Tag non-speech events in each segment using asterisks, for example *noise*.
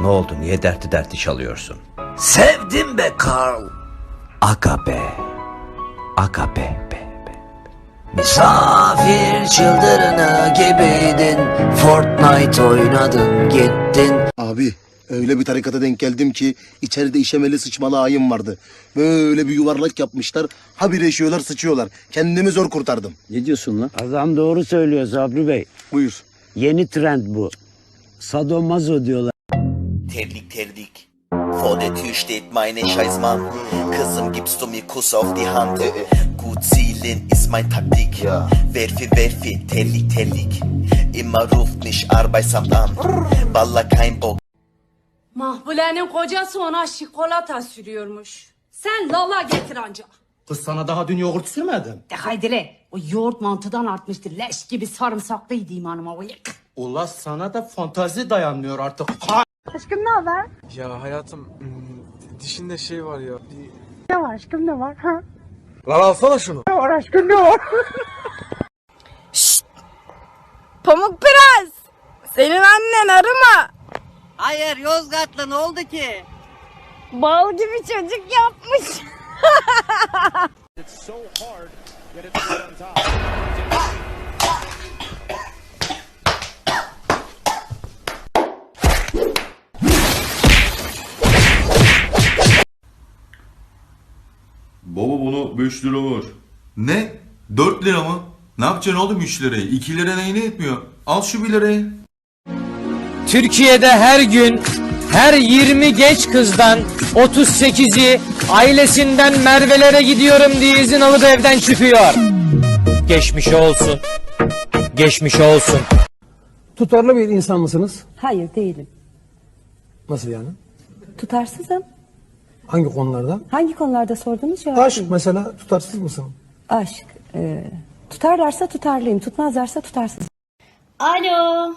Ne oldu? Niye dertli dertli çalıyorsun? Sevdim be Karl. Aga be. Aga be be be. Misafir çıldırını gibiydin. Fortnite oynadın gittin. Abi öyle bir tarikata denk geldim ki içeride işemeli sıçmalı ayım vardı. Böyle bir yuvarlak yapmışlar. Habire işiyorlar sıçıyorlar. Kendimi zor kurtardım. Ne diyorsun lan? Adam doğru söylüyor Sabri Bey. Buyur. Yeni trend bu. Sadomazo diyorlar. Terlik terlik. Vor der Tür steht meine scheiß Mann. Kızım gibst du mir Kuss auf die Hand. Gut zielen ist mein Taktik. Werfe werfe terlik terlik. Immer ruft mich Arbeitsamt an. Valla kein Bock. Mahbule'nin kocası ona şikolata sürüyormuş. Sen lala getir anca. Kız sana daha dün yoğurt sürmedim. De haydire. O yoğurt mantıdan artmıştır. Leş gibi sarımsaklıydı imanıma o yık. Ula sana da fantazi dayanmıyor artık. Aşkım ne haber? Ya hayatım hmm, dişinde şey var ya. Ne var aşkım ne var? Ha? Lan alsana şunu. Ne var aşkım ne var? *laughs* Pamuk Prens. Senin annen arı mı? Hayır Yozgatlı ne oldu ki? Bal gibi çocuk yapmış. *laughs* Baba bunu 5 lira var. Ne? 4 lira mı? Ne yapacaksın oğlum 3 lirayı? 2 lira neyine etmiyor? Al şu 1 lirayı. Türkiye'de her gün her 20 genç kızdan 38'i ailesinden Merve'lere gidiyorum diye izin alıp evden çıkıyor. Geçmiş olsun. Geçmiş olsun. Tutarlı bir insan mısınız? Hayır değilim. Nasıl yani? Tutarsızım. Hangi konularda? Hangi konularda sordunuz cevap Aşk mesela tutarsız mısın? Aşk. e, tutarlarsa tutarlıyım. Tutmazlarsa tutarsız. Alo.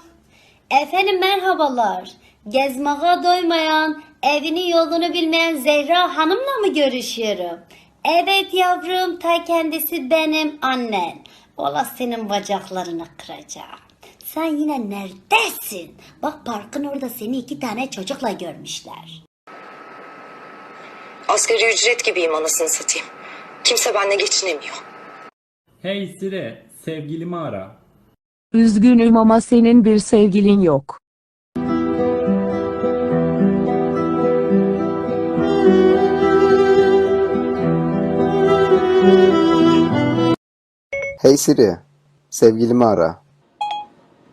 Efendim merhabalar. Gezmeye doymayan, evini yolunu bilmeyen Zehra Hanım'la mı görüşüyorum? Evet yavrum, ta kendisi benim annen. Ola senin bacaklarını kıracağım. Sen yine neredesin? Bak parkın orada seni iki tane çocukla görmüşler. Asgari ücret gibiyim anasını satayım. Kimse benimle geçinemiyor. Hey Siri sevgilimi ara. Üzgünüm ama senin bir sevgilin yok. Hey Siri, sevgilimi ara.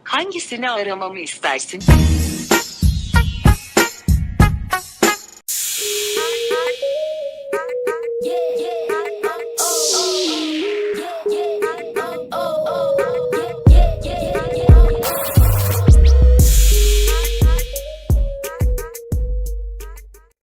Hangisini aramamı istersin?